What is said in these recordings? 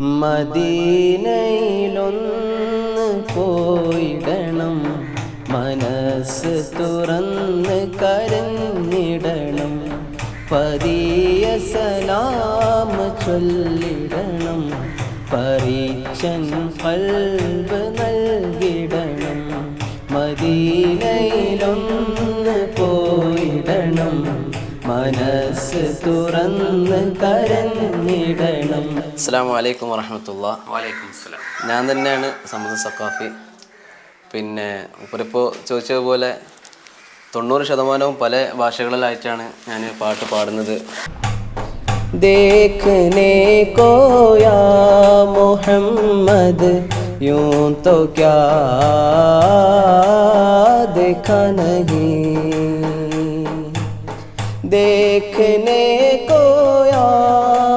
മദീനയിലൊന്ന് പോയിടണം. മനസ്സ് തുറന്ന് കരഞ്ഞിടണം. പതിയ സലാം ചൊല്ലിടണം. പരീക്ഷൻ പൽവ് നൽകിടണം. മദീനയിലൊന്ന് മനസ്സ് തുറന്ന് കരഞ്ഞിടണം അസ്സാം വലൈക്കും വറഹമത്തുള്ള വാലേക്കും സലാം ഞാൻ തന്നെയാണ് സമ്മദ് സക്കാഫി പിന്നെ മൂപ്പരിപ്പോൾ ചോദിച്ചതുപോലെ തൊണ്ണൂറ് ശതമാനവും പല ഭാഷകളിലായിട്ടാണ് ഞാൻ പാട്ട് പാടുന്നത് देखने को या मोहम्मद यूं तो क्या देखा नहीं देखने को या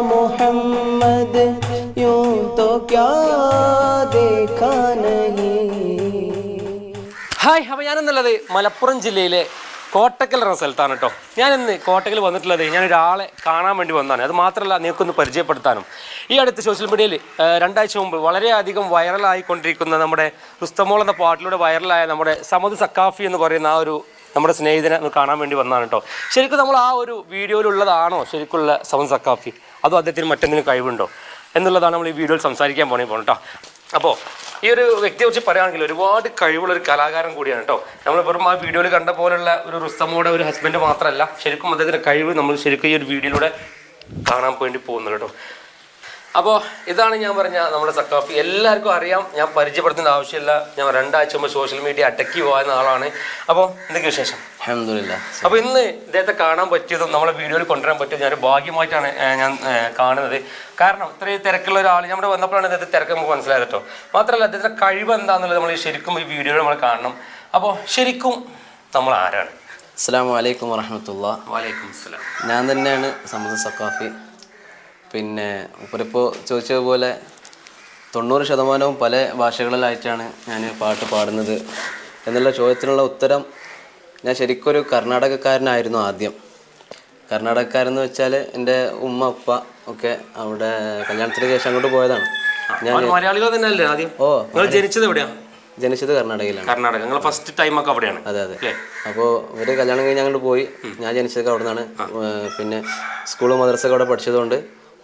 मोहम्मद यूं तो क्या देखा नहीं ഹായ് അപ്പോൾ ഞാനെന്നുള്ളത് മലപ്പുറം ജില്ലയിലെ കോട്ടക്കൽ എന്ന സ്ഥലത്താണ് കേട്ടോ ഞാൻ ഇന്ന് കോട്ടക്കൽ വന്നിട്ടുള്ളത് ഞാൻ ഒരാളെ കാണാൻ വേണ്ടി വന്നതാണ് അത് മാത്രമല്ല നിങ്ങൾക്കൊന്ന് പരിചയപ്പെടുത്താനും ഈ അടുത്ത് സോഷ്യൽ മീഡിയയിൽ രണ്ടാഴ്ച മുമ്പ് വളരെയധികം വൈറലായിക്കൊണ്ടിരിക്കുന്ന നമ്മുടെ റുസ്തമോൾ എന്ന പാട്ടിലൂടെ വൈറലായ നമ്മുടെ സമദ് സക്കാഫി എന്ന് പറയുന്ന ആ ഒരു നമ്മുടെ സ്നേഹിതനെ കാണാൻ വേണ്ടി വന്നതാണ് കേട്ടോ. ശരിക്കും നമ്മൾ ആ ഒരു വീഡിയോയിലുള്ളതാണോ ശരിക്കുള്ള സവൻ സക്കാഫി അതോ അദ്ദേഹത്തിന് മറ്റെന്തെങ്കിലും കഴിവുണ്ടോ? എന്നുള്ളതാണ് നമ്മൾ ഈ വീഡിയോയിൽ സംസാരിക്കാൻ പോണേ പോകണം കേട്ടോ അപ്പോൾ ഈ ഒരു വ്യക്തിയെക്കുറിച്ച് പറയുകയാണെങ്കിൽ ഒരുപാട് കഴിവുള്ള ഒരു കലാകാരൻ കൂടിയാണ് കേട്ടോ നമ്മൾ വെറും ആ വീഡിയോയിൽ കണ്ട പോലുള്ള ഒരു റുസ്തമ്മയുടെ ഒരു ഹസ്ബൻഡ് മാത്രമല്ല ശരിക്കും അദ്ദേഹത്തിന്റെ കഴിവ് നമ്മൾ ശരിക്കും ഈ ഒരു വീഡിയോയിലൂടെ കാണാൻ വേണ്ടി പോകുന്നുള്ളൂ കേട്ടോ അപ്പോൾ ഇതാണ് ഞാൻ പറഞ്ഞ നമ്മുടെ സക്കാഫി എല്ലാവർക്കും അറിയാം ഞാൻ പരിചയപ്പെടുത്തേണ്ട ആവശ്യമില്ല. ഞാൻ രണ്ടാഴ്ച മുമ്പ് സോഷ്യൽ മീഡിയ അടക്കി പോകുന്ന ആളാണ്. അപ്പോൾ എന്തൊക്കെ വിശേഷം? അഹമ്മദില്ല അപ്പോൾ ഇന്ന് ഇദ്ദേഹത്തെ കാണാൻ പറ്റിയതും നമ്മളെ വീഡിയോയിൽ കൊണ്ടുവരാൻ പറ്റിയതും ഞാൻ ഭാഗ്യമായിട്ടാണ് ഞാൻ കാണുന്നത്. കാരണം ഇത്രയും തിരക്കുള്ള ഒരാൾ നമ്മുടെ വന്നപ്പോഴാണ് ഇദ്ദേഹത്തെ തിരക്ക് നമുക്ക് മനസ്സിലായത് കേട്ടോ. മാത്രമല്ല അദ്ദേഹത്തിന്റെ കഴിവ് എന്താണെന്നുള്ളത് നമ്മൾ ശരിക്കും ഈ വീഡിയോയിൽ നമ്മൾ കാണണം. അപ്പോൾ ശരിക്കും നമ്മൾ ആരാണ്? അസ്സാം വലൈക്കും വറഹമത്തുള്ള. വലൈക്കും അസ്സലാം. ഞാൻ തന്നെയാണ് സമ്മദ് സക്കാഫി പിന്നെ മൂപ്പരിപ്പോൾ ചോദിച്ചതുപോലെ തൊണ്ണൂറ് ശതമാനവും പല ഭാഷകളിലായിട്ടാണ് ഞാൻ പാട്ട് പാടുന്നത് എന്നുള്ള ചോദ്യത്തിനുള്ള ഉത്തരം ഞാൻ ശരിക്കൊരു കർണാടകക്കാരനായിരുന്നു ആദ്യം. കർണാടകക്കാരെന്ന് വെച്ചാൽ എന്റെ ഉമ്മ ഉപ്പ ഒക്കെ അവിടെ കല്യാണത്തിന് ശേഷം അങ്ങോട്ട് പോയതാണ്. ഞാൻ മലയാളികൾ തന്നെയല്ലേ ആദ്യം? ഓ നിങ്ങൾ ജനിച്ചത് എവിടെയാണ് ജനിച്ചത് കർണാടകയിലാണ്. കർണാടക. നിങ്ങൾ ഫസ്റ്റ് ടൈം ഒക്കെ അവിടെയാണ് അതെ അതെ. അപ്പോൾ ഇവർ കല്യാണം കഴിഞ്ഞ് അങ്ങോട്ട് പോയി. ഞാൻ ജനിച്ചതൊക്കെ അവിടെ നിന്നാണ് പിന്നെ സ്കൂളും മദ്രസൊക്കെ അവിടെ പഠിച്ചതുകൊണ്ട്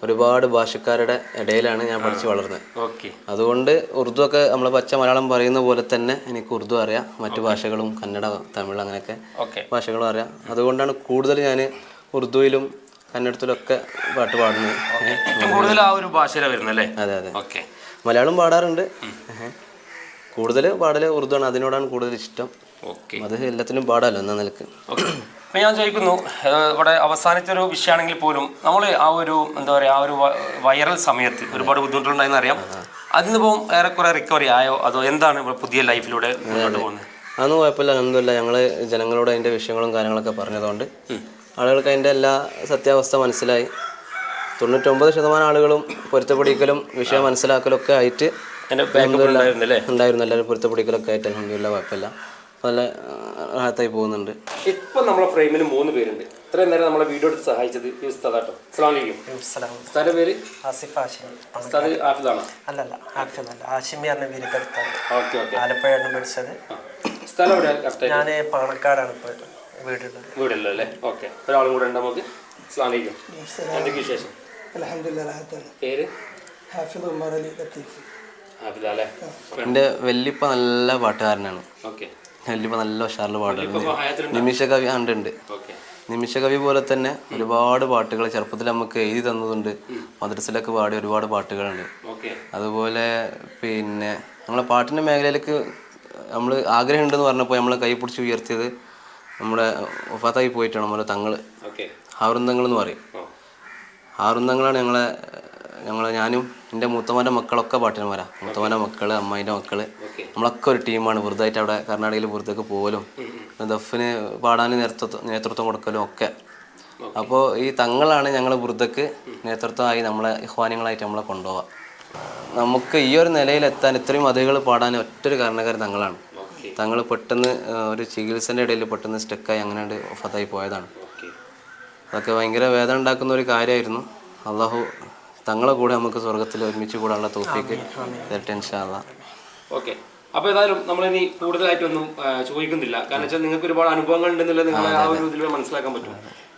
ഒരുപാട് ഭാഷക്കാരുടെ ഇടയിലാണ് ഞാൻ പഠിച്ചു വളർന്നത്. ഓക്കെ. അതുകൊണ്ട് ഉറുദു ഒക്കെ നമ്മൾ പച്ച മലയാളം പറയുന്ന പോലെ തന്നെ എനിക്ക് ഉറുദു അറിയാം. മറ്റു ഭാഷകളും കന്നഡ തമിഴ് അങ്ങനെയൊക്കെ ഓക്കെ. ഭാഷകളും അറിയാം. അതുകൊണ്ടാണ് കൂടുതൽ ഞാൻ ഉറുദുവിലും കന്നഡത്തിലും ഒക്കെ പാട്ട് പാടുന്നത്. കൂടുതൽ ആ ഒരു ഭാഷയിലാണ് വരുന്നത് അല്ലേ? അതെ അതെ. ഓക്കെ. മലയാളം പാടാറുണ്ട്. കൂടുതൽ ഉറുദു ആണ് അതിനോടാണ് കൂടുതൽ ഇഷ്ടം. ഓക്കെ. അത് എല്ലാത്തിനും പാടാലോ എന്ന നിലയ്ക്ക്. ഓക്കെ. അപ്പം ഞാൻ ചോദിക്കുന്നു ഇവിടെ അവസാനത്തെ ഒരു വിഷയമാണെങ്കിൽ പോലും നമ്മൾ ആ ഒരു എന്താ പറയുക ആ ഒരു വൈറൽ സമയത്ത് ഒരുപാട് ബുദ്ധിമുട്ടുണ്ടായെന്ന് അറിയാം. അതിനിപ്പം ഏറെക്കുറെ റിക്കവറി ആയോ? അതോ എന്താണ് ഇവിടെ പുതിയ ലൈഫിലൂടെ മുന്നോട്ട് പോകുന്നത്? അതൊന്നും കുഴപ്പമില്ല ഒന്നുമില്ല ഞങ്ങൾ ജനങ്ങളോട് അതിന്റെ വിഷയങ്ങളും കാര്യങ്ങളൊക്കെ പറഞ്ഞതുകൊണ്ട് ആളുകൾക്ക് അതിന്റെ എല്ലാ സത്യാവസ്ഥ മനസ്സിലായി. തൊണ്ണൂറ്റൊമ്പത് ശതമാനം ആളുകളും പൊരുത്തപ്പെടിക്കലും വിഷയം മനസ്സിലാക്കലും ഒക്കെ ആയിട്ട് ഉണ്ടായിരുന്നു എല്ലാവരും പൊരുത്തപ്പെടിക്കലൊക്കെ ആയിട്ട് അലഹമില്ല കുഴപ്പമില്ല. നല്ല റാഹത്തായി പോകുന്നുണ്ട്. ഇപ്പൊ നമ്മളെ ഫ്രെയിമിൽ മൂന്ന് പേരുണ്ട്. ഇത്രയും നേരം നമ്മളെ വീഡിയോ എടുത്ത് സഹായിച്ചത് ഈ ഉസ്താദാട്ടോ. ഉസ്താദിന്റെ പേര്? ആസിഫ് ഉസ്താദ് ആഫിദാണോ അല്ലല്ല ആഫിമല്ല ആഷിമി എന്ന ബിരുദെടുത്താണ് ഓക്കെ ഓക്കെ. ആലപ്പുഴയാണ് പഠിച്ചത്. സ്ഥലം എവിടെ കറക്റ്റ് ഞാൻ പാണക്കാടാണ് ഇപ്പോൾ വീടുള്ളത്. വീടല്ലോ അല്ലേ? ഓക്കെ. ഒരാളും കൂടെ ഉണ്ട് നമുക്ക്. എന്തൊക്കെ വിശേഷം? അലഹമില്ല റാഹത്താണ് പേര്? ഹാഫിദ് ഉമർ അലി ലത്തീഫ്. ആഫിദ അല്ലേ? എന്റെ വല്യപ്പ നല്ല പാട്ടുകാരനാണ്. ഓക്കെ. വല്യപ്പ നല്ല ഉഷാറിൽ പാടുന്നുണ്ട് നിമിഷകവി ഉണ്ട്? ഉണ്ട് നിമിഷകവി നിമിഷ കവി പോലെ തന്നെ ഒരുപാട് പാട്ടുകൾ ചെറുപ്പത്തിൽ നമുക്ക് എഴുതി തന്നതുണ്ട്. മദ്രസിലൊക്കെ പാടിയ ഒരുപാട് പാട്ടുകളുണ്ട് അതുപോലെ പിന്നെ നമ്മളെ പാട്ടിന്റെ മേഖലയിലേക്ക് നമ്മൾ ആഗ്രഹമുണ്ടെന്ന് പറഞ്ഞപ്പോൾ നമ്മളെ കൈ പിടിച്ച് ഉയർത്തിയത് നമ്മുടെ ഒഫാത്തായി പോയിട്ടാണ്. നമ്മുടെ തങ്ങൾ ആവൃന്ദങ്ങൾ എന്ന് പറയും. ആവൃന്ദങ്ങളാണ് ഞങ്ങളെ ഞങ്ങളെ ഞാനും എന്റെ മൂത്തമാന്റെ മക്കളൊക്കെ പാട്ടിന്മാരാ മൂത്തമാന്റെ മക്കൾ അമ്മായിന്റെ മക്കൾ നമ്മളൊക്കെ ഒരു ടീമാണ്. വെറുതായിട്ട് അവിടെ കർണാടകയിൽ പുറത്തേക്ക് പോകലും ദഫിന് പാടാൻ നേതൃത്വം നേതൃത്വം കൊടുക്കലും ഒക്കെ. അപ്പോൾ ഈ തങ്ങളാണ് ഞങ്ങൾ വൃദ്ധക്ക് നേതൃത്വമായി നമ്മളെ ഇഹ്വാനികളായിട്ട് നമ്മളെ കൊണ്ടുപോവാം. നമുക്ക് ഈ ഒരു നിലയിലെത്താൻ ഇത്രയും അതികൾ പാടാൻ ഒറ്റൊരു കാരണക്കാരൻ തങ്ങളാണ്. തങ്ങൾ പെട്ടെന്ന് ഒരു ചികിത്സേന്റെ ഇടയിൽ പെട്ടെന്ന് സ്റ്റക്കായി അങ്ങനെ ഫതായി പോയതാണ്. അതൊക്കെ ഭയങ്കര വേദന ഉണ്ടാക്കുന്ന ഒരു കാര്യമായിരുന്നു അള്ളാഹു തങ്ങളെ കൂടെ നമുക്ക് സ്വർഗത്തിൽ ഒരുമിച്ച് കൂടാനുള്ള തോഫിക്ക് ടെൻഷനാണ് ഓക്കെ. അപ്പോൾ ഏതായാലും നമ്മളിനി കൂടുതലായിട്ടൊന്നും ചോദിക്കുന്നില്ല. കാരണം വെച്ചാൽ നിങ്ങൾക്ക് ഒരുപാട് അനുഭവങ്ങൾ ഉണ്ടെന്നുള്ളത് നിങ്ങൾ ആ ഒരു ഇതിൽ മനസ്സിലാക്കാൻ പറ്റും.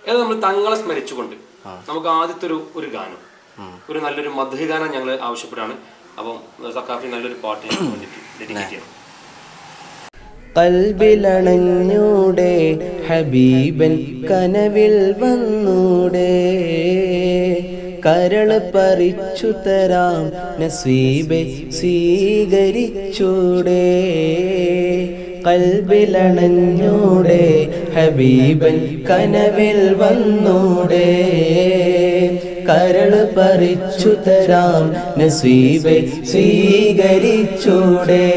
ഏതാ നമ്മൾ തങ്ങളെ സ്മരിച്ചുകൊണ്ട് നമുക്ക് ആദ്യത്തെ ഒരു ഒരു ഗാനം ഒരു നല്ലൊരു മധുര ഗാനം ഞങ്ങൾ ആവശ്യപ്പെടാണ്. അപ്പം സക്കാഫി നല്ലൊരു പാട്ട് ഡെഡിക്കേറ്റ് ചെയ്യണം. കൽബിലണഞ്ഞൂടെ ഹബീബൻ കനവിൽ വന്നൂടെ. കരൾ പറിച്ചു തരാം. നസീബെ സ്വീകരിച്ചൂടെ. കൽബിലണഞ്ഞൂടെ ഹബീബൻ കനവിൽ വന്നൂടെ. കരൾ പറിച്ചു തരാം. നസീബെ സ്വീകരിച്ചൂടെ.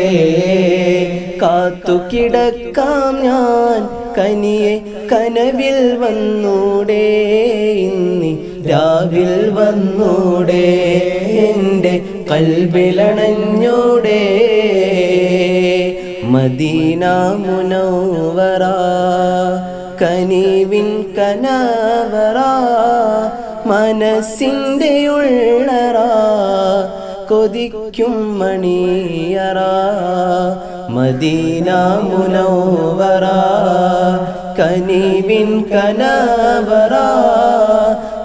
കാത്തു കിടക്കാം ഞാൻ കനിയെ കനവിൽ വന്നൂടെ. ഇന്നി രാവിൽ വന്നൂടെ എന്റെ കൽബിലണഞ്ഞൂടെ. മദീന മുനവറ കനിവിൻ കനവറ മനസ്സിന്റെ ഉള്ളറ കൊതിക്കും മണിയറ. മദീന മുനവറ കനിവിൻ കനവറ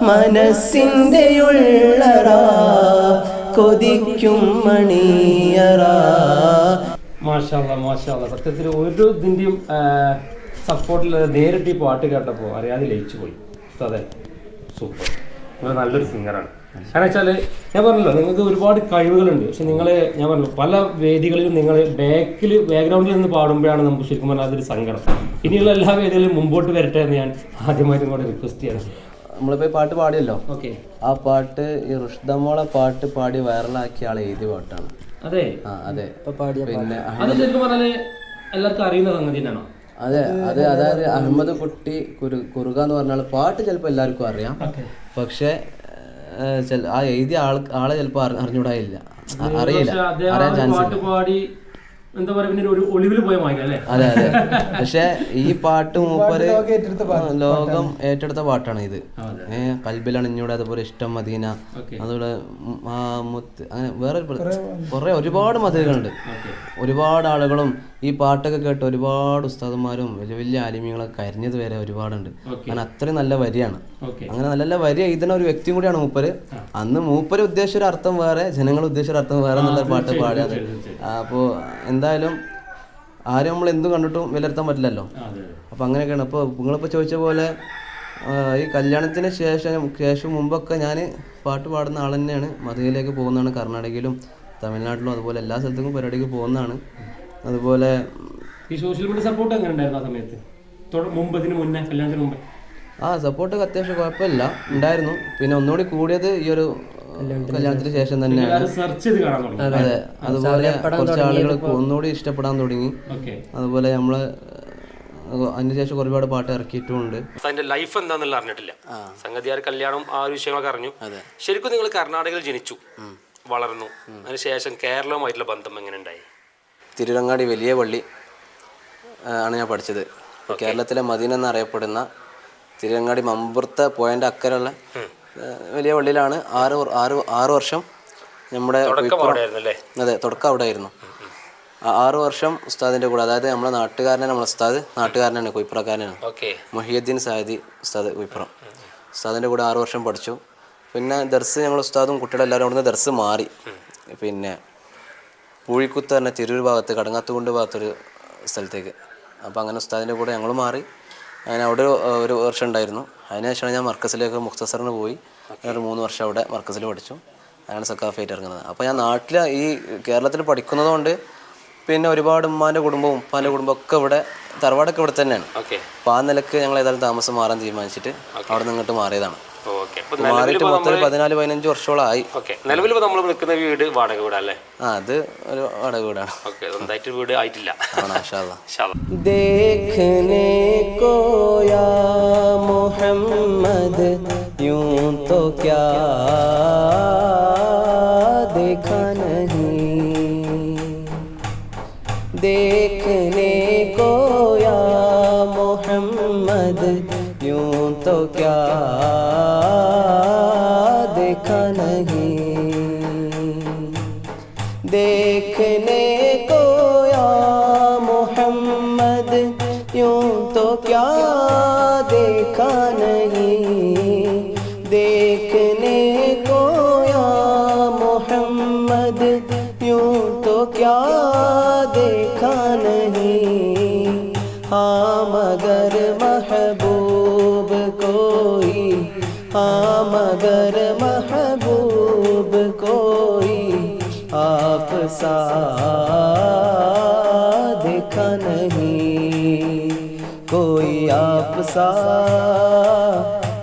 മനസ്സിന്റെ ഉള്ളറ കൊതിക്കും മണിയറ. മാഷാല്ല മാഷാല്ല സത്യത്തിൽ ഒരു ഇതിന്റെയും സപ്പോർട്ടില്ലാതെ നേരിട്ട് ഈ പാട്ട് കേട്ടപ്പോൾ അറിയാതെ ലയിച്ചു പോയി. അതെ സൂപ്പർ. നിങ്ങൾ നല്ലൊരു സിംഗറാണ്. കാരണം വെച്ചാൽ ഞാൻ പറഞ്ഞല്ലോ നിങ്ങൾക്ക് ഒരുപാട് കഴിവുകളുണ്ട്. പക്ഷെ നിങ്ങൾ ഞാൻ പറഞ്ഞു പല വേദികളിലും നിങ്ങൾ ബാക്കിൽ ബാക്ക്ഗ്രൗണ്ടിൽ നിന്ന് പാടുമ്പോഴാണ് നമുക്ക് ശരിക്കും പറഞ്ഞാൽ അതൊരു സങ്കടം. ഇനിയുള്ള എല്ലാ വേദികളിലും മുമ്പോട്ട് വരട്ടെ എന്ന് ഞാൻ ആദ്യമായിട്ടും കൂടെ റിക്വസ്റ്റ് ചെയ്യണം. നമ്മളിപ്പോൾ ഈ പാട്ട് പാടിയല്ലോ. ഓക്കെ. ആ പാട്ട് ഈ റുഷ്ദമോളെ പാട്ട് പാടി വൈറലാക്കിയ ആൾ എഴുതിയ പാട്ടാണ്. അതെ. ആ അതെ. പിന്നെ എല്ലാവർക്കും അറിയുന്ന സംഗതി തന്നെയാണോ? അതെ അത് അതായത് അഹമ്മദ് കുട്ടി കുരു കുറുക എന്ന് പറഞ്ഞാൽ പാട്ട് ചിലപ്പോൾ എല്ലാവർക്കും അറിയാം. പക്ഷെ ആ എഴുതിയ ആൾ ആളെ ചിലപ്പോൾ അറിഞ്ഞൂടായില്ല. അറിയില്ല. അറിയാൻ ചാൻസ് പാട്ട് പാടി എന്താ പറയാ പിന്നെ ഒരു ഒളിവിൽ പോയ മാതിരി അല്ലേ? അതെ അതെ. പക്ഷെ ഈ പാട്ട് മൂപ്പര് ലോകം ഏറ്റെടുത്ത പാട്ടാണ്. ഇത്. ഏഹ് കൽബിലണിഞ്ഞൂടെ അതുപോലെ ഇഷ്ടം മദീന അതുപോലെ അങ്ങനെ വേറെ കുറെ ഒരുപാട് മതകളുണ്ട് ഒരുപാട് ആളുകളും ഈ പാട്ടൊക്കെ കേട്ട് ഒരുപാട് ഉസ്താദന്മാരും വലിയ വലിയ ആലിമ്യങ്ങളൊക്കെ കരഞ്ഞത് വരെ ഒരുപാടുണ്ട്. കാരണം അത്രയും നല്ല വരിയാണ്. അങ്ങനെ നല്ല നല്ല വരി എഴുതുന്ന ഒരു വ്യക്തിയും കൂടിയാണ് മൂപ്പര്. അന്ന് മൂപ്പര് ഉദ്ദേശിച്ച ഒരു അർത്ഥം വേറെ ജനങ്ങൾ ഉദ്ദേശിച്ച ഒരു അർത്ഥം വേറെ എന്നുള്ള പാട്ട് പാടിയത്. അപ്പോൾ എന്തായാലും ആരും നമ്മൾ എന്തും കണ്ടിട്ടും വിലയിരുത്താൻ പറ്റില്ലല്ലോ. അപ്പോൾ അങ്ങനെയൊക്കെയാണ്. അപ്പോൾ നിങ്ങളിപ്പോൾ ചോദിച്ച പോലെ ഈ കല്യാണത്തിന് ശേഷം ശേഷം മുമ്പൊക്കെ ഞാൻ പാട്ട് പാടുന്ന ആൾ തന്നെയാണ്. മധുരയിലേക്ക് പോകുന്നതാണ് കർണാടകയിലും തമിഴ്നാട്ടിലും അതുപോലെ എല്ലാ സ്ഥലത്തേക്കും പരിപാടിക്ക് പോകുന്നതാണ്. അതുപോലെ ഈ സോഷ്യൽ മീഡിയ സപ്പോർട്ട് എങ്ങനെ ഉണ്ടായിരുന്നു ആ സമയത്ത്? തൊട- മുമ്പ് ഇതിന് മുന്നേ കല്യാണത്തിന് മുമ്പേ? ആ സപ്പോർട്ടൊക്കെ അത്യാവശ്യം കുഴപ്പമില്ല. ഉണ്ടായിരുന്നു. പിന്നെ ഒന്നുകൂടി കൂടിയത് ഈ ഒരു കല്യാണത്തിന് ശേഷം. തന്നെ. സെർച്ച് ചെയ്ത് കാണാൻ തുടങ്ങി. അതെ അതുപോലെ കുറച്ച് ആളുകൾ ഒന്നുകൂടി ഇഷ്ടപ്പെടാൻ തുടങ്ങി. ഓക്കെ. അതുപോലെ നമ്മൾ അതിനുശേഷം ഒരുപാട് പാട്ട് ഇറക്കിയിട്ടുമുണ്ട്. അതിന്റെ ലൈഫ് എന്താന്നുള്ള അറിഞ്ഞിട്ടില്ല. സംഗതിയാർ ആ കല്യാണം ആ ഒരു വിഷയങ്ങളൊക്കെ അറിഞ്ഞു. ശരിക്കും നിങ്ങൾ കർണാടകയിൽ ജനിച്ചു. വളർന്നു. അതിനുശേഷം കേരളവുമായിട്ടുള്ള ബന്ധം എങ്ങനെ ഉണ്ടായി? തിരുരങ്ങാടി വലിയ പള്ളി ആണ് ഞാൻ പഠിച്ചത്. കേരളത്തിലെ മദീന എന്നറിയപ്പെടുന്ന തിരുരങ്ങാടി മമ്പുറത്തെ പോയിന്റ് അക്കരെയുള്ള ആ, വലിയ പള്ളിയിലാണ്. ആറ് ആറ് ആറ് വർഷം നമ്മുടെ അതെ തുടക്കം അവിടെ ആയിരുന്നു ആറു വർഷം ഉസ്താദിന്റെ കൂടെ അതായത് നമ്മുടെ നാട്ടുകാരനെ നമ്മളെ ഉസ്താദ് നാട്ടുകാരനാണ് കുയിപ്പുറക്കാരനാണ് മൊഹിയുദ്ദീൻ സായദി ഉസ്താദ് കുയിപ്പുറം ഉസ്താദിന്റെ കൂടെ ആറ് വർഷം പഠിച്ചു. പിന്നെ ദർസ് ഞങ്ങൾ ഉസ്താദും കുട്ടികളെല്ലാവരും അവിടുന്ന് ദർസ് മാറി. പിന്നെ പൂഴിക്കുത്ത് തന്നെ തിരൂർ ഭാഗത്ത് കടങ്ങാത്തുകുണ്ട് ഭാഗത്തൊരു സ്ഥലത്തേക്ക്. അപ്പോൾ അങ്ങനെ ഉസ്താദിന്റെ കൂടെ ഞങ്ങൾ മാറി. അങ്ങനെ അവിടെ ഒരു- വർഷം ഉണ്ടായിരുന്നു. അതിനുശേഷമാണ് ഞാൻ മർക്കസിലേക്ക് മുക്തസറിന് പോയി. ഒരു മൂന്ന് വർഷം അവിടെ മർക്കസിൽ പഠിച്ചു. അങ്ങനെ സക്കാഫായിട്ട് ഇറങ്ങുന്നത്. അപ്പോൾ ഞാൻ നാട്ടിൽ ഈ കേരളത്തിൽ പഠിക്കുന്നതുകൊണ്ട് പിന്നെ ഒരുപാട് ഉമ്മാന്റെ കുടുംബവും ഉപ്പാന്റെ കുടുംബവും ഒക്കെ ഇവിടെ തറവാടൊക്കെ ഇവിടെ തന്നെയാണ്. ഓക്കെ. അപ്പോൾ ആ നിലയ്ക്ക് ഞങ്ങൾ ഏതായാലും താമസം മാറാൻ തീരുമാനിച്ചിട്ട് അവിടെ നിന്ന് ഇങ്ങോട്ട് മാറിയതാണ്. ഓക്കെ അപ്പൊ മാറിയിട്ട് മൊത്തം ഒരു പതിനാല് പതിനഞ്ച് വർഷങ്ങളായി ഓക്കെ നിലവിൽ ഇപ്പൊ നമ്മൾ നിൽക്കുന്ന വീട് വാടക വീടല്ലേ ആ അത് ഒരു വാടക വീടാണ് ഓക്കെ സ്വന്തമായിട്ട് വീട് ആയിട്ടില്ല ആണ് ആശാല്ല ഇൻഷാ അല്ലാ. देखने को या मोहम्मद यूं तो क्या मोहम्मद यूँ तो क्या देखा नहीं। देखने को या मोहम्मद, यूँ तो क्या देखा नहीं। देखने को या मोहम्मद, यूँ तो क्या देखा नहीं। हाँ मगर महबूब कोई हाँ मगर महबूब कोई, आप सा देखा नहीं, कोई आप सा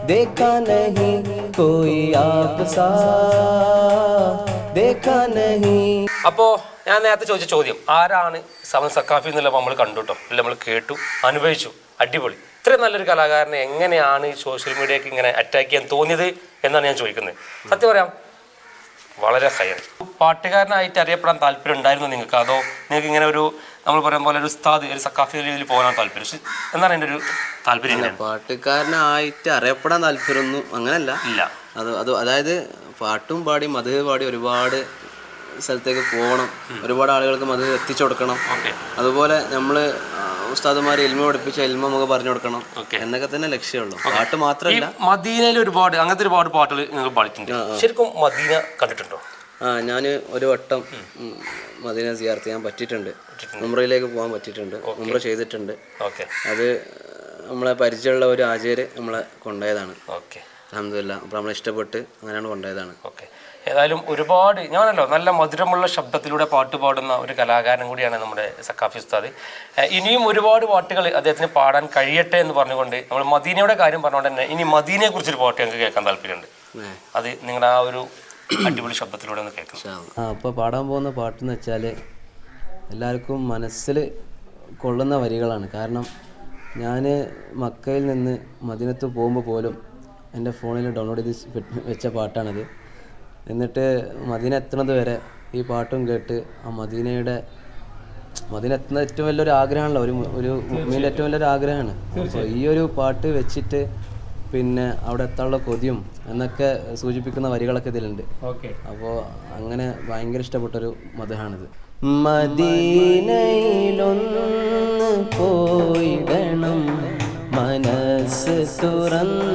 देखा नहीं, कोई आप सा देखा नहीं। അപ്പോൾ ഞാൻ നേരത്തെ ചോദിച്ച ചോദ്യം ആരാണ് സമൻ സക്കാഫി എന്നുള്ളത് നമ്മൾ കണ്ടുട്ടോ അല്ല നമ്മൾ കേട്ടു അനുഭവിച്ചു അടിപൊളി. ഇത്രയും നല്ലൊരു കലാകാരനെ എങ്ങനെയാണ് ഈ സോഷ്യൽ മീഡിയക്ക് ഇങ്ങനെ അറ്റാക്ക് ചെയ്യാൻ തോന്നിയത് എന്നാണ് ഞാൻ ചോദിക്കുന്നത്. സത്യം പറയാം വളരെ ഹയർ പാട്ടുകാരനായിട്ട് അറിയപ്പെടാൻ താല്പര്യം ഉണ്ടായിരുന്നു നിങ്ങൾക്ക്? അതോ നിങ്ങൾക്ക് ഇങ്ങനെ ഒരു നമ്മൾ പറയാൻ പോലെ ഒരു ഉസ്താദ് ഒരു സക്കാഫി രീതിയിൽ പോകാൻ താല്പര്യം? എന്നാണ് എന്റെ ഒരു താല്പര്യം പാട്ടുകാരനായിട്ട് അറിയപ്പെടാൻ താല്പര്യമൊന്നും അങ്ങനല്ല. ഇല്ല. അത് അത് അതായത് പാട്ടും പാടി മധു പാടി ഒരുപാട് സ്ഥലത്തേക്ക് പോകണം. ഒരുപാട് ആളുകൾക്ക് അത് എത്തിച്ചു കൊടുക്കണം. അതുപോലെ നമ്മൾ ഉസ്താദുമാർ എൽമ പഠിപ്പിച്ച എൽമ നമുക്ക് പറഞ്ഞു കൊടുക്കണം. എന്നൊക്കെ തന്നെ ലക്ഷ്യമുള്ളൂ. പാട്ട് മാത്രമല്ല. മദീനയിൽ ഒരുപാട് അങ്ങനത്തെ ഒരുപാട് പാട്ടുകൾ നിങ്ങൾ പാടിയിട്ടുണ്ട്. ശരിക്കും മദീന കണ്ടിട്ടുണ്ടോ? ആ ഞാൻ ഒരു വട്ടം മദീന സിയാർത്ത് ചെയ്യാൻ പറ്റിയിട്ടുണ്ട്. ഉമ്രയിലേക്ക് പോകാൻ പറ്റിയിട്ടുണ്ട്. ഉമ്ര ചെയ്തിട്ടുണ്ട്. അത് നമ്മളെ പരിചയമുള്ള ഒരു ആചാര്യ നമ്മളെ കൊണ്ടുപോയതാണ്. ഓക്കെ. അലഹമില്ല അപ്പം നമ്മളെ ഇഷ്ടപ്പെട്ട് അങ്ങനെയാണ് കൊണ്ടുപോയതാണ്. ഓക്കെ. ഏതായാലും ഒരുപാട് ഞാനല്ലോ നല്ല മധുരമുള്ള ശബ്ദത്തിലൂടെ പാട്ട് പാടുന്ന ഒരു കലാകാരൻ കൂടിയാണ് നമ്മുടെ സക്കാഫി ഉസ്താദ്. ഇനിയും ഒരുപാട് പാട്ടുകൾ അദ്ദേഹത്തിന് പാടാൻ കഴിയട്ടെ എന്ന് പറഞ്ഞുകൊണ്ട് നമ്മൾ മദീനയുടെ കാര്യം പറഞ്ഞുകൊണ്ട് തന്നെ ഇനി മദീനയെ കുറിച്ചൊരു പാട്ട് ഞങ്ങൾക്ക് കേൾക്കാൻ താല്പര്യമുണ്ട്. അത് നിങ്ങളുടെ ആ ഒരു അടിപൊളി ശബ്ദത്തിലൂടെ ഒന്ന് കേൾക്കാം. ആ അപ്പോൾ പാടാൻ പോകുന്ന പാട്ട് എന്ന് വെച്ചാൽ എല്ലാവർക്കും മനസ്സിൽ കൊള്ളുന്ന വരികളാണ്. കാരണം ഞാൻ മക്കയിൽ നിന്ന് മദീനത്ത് പോകുമ്പോൾ പോലും എന്റെ ഫോണിൽ ഡൗൺലോഡ് ചെയ്ത് വെച്ച പാട്ടാണത്. എന്നിട്ട് മദീന എത്തണത് വരെ ഈ പാട്ടും കേട്ട് ആ മദീനയുടെ മദീന എത്തുന്ന ഏറ്റവും വലിയൊരു ആഗ്രഹമാണല്ലോ. ഒരു ഒരു മുമ്മിന്റെ ഏറ്റവും വലിയൊരു ആഗ്രഹമാണ്. അപ്പോൾ ഈ ഒരു പാട്ട് വെച്ചിട്ട് പിന്നെ അവിടെ എത്താനുള്ള കൊതിയും എന്നൊക്കെ സൂചിപ്പിക്കുന്ന വരികളൊക്കെ ഇതിലുണ്ട്. ഓക്കെ. അപ്പോൾ അങ്ങനെ ഭയങ്കര ഇഷ്ടപ്പെട്ടൊരു മതഹാണിത് മദീനയിലൊന്ന് പോയിടണം. മനസ്സ് തുറന്ന്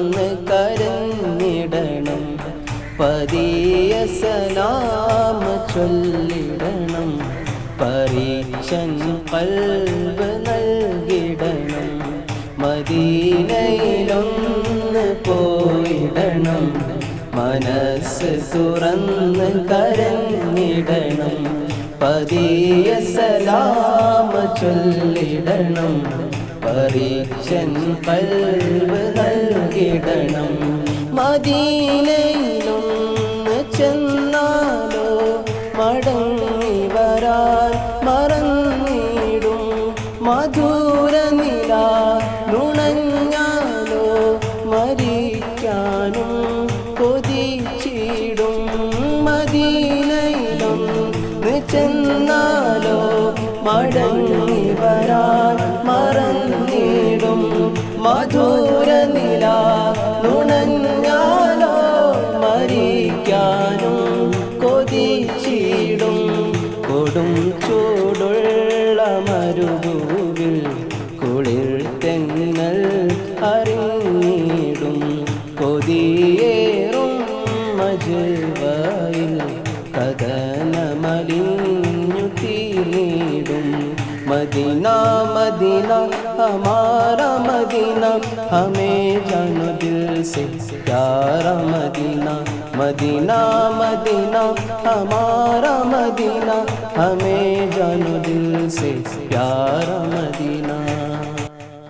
സലാം ചൊല്ലിടണം. പരീക്ഷൻ കൽബ് നൽകിടണം. മദീനയിലൊന്ന് പോയിടണം. മനസ്സ് തുറന്ന് കരഞ്ഞിടണം. പതിയ സലാമ ചൊല്ലിടണം. പരീക്ഷൻ കൽവ് നൽകിടണം. മദീനയിലൊന്ന് മദീനയിലൊന്ന് ചെന്നാലോ മടങ്ങി വരാൻ മറന്നിടും. മധുര നില നുണഞ്ഞാലോ മരിക്കാനും കൊതിച്ചിടും. കൊടും ചൂടുള്ള മരുഭൂവിൽ കുളിർ തെങ്ങൽ അറിഞ്ഞിടും കൊതിയേറും मदीना मदीना, हमारा मदीना, हमें जानो दिल से, प्यारा मदीना मदीना मदीना, हमारा मदीना, हमें जानो दिल से, प्यारा मदीना।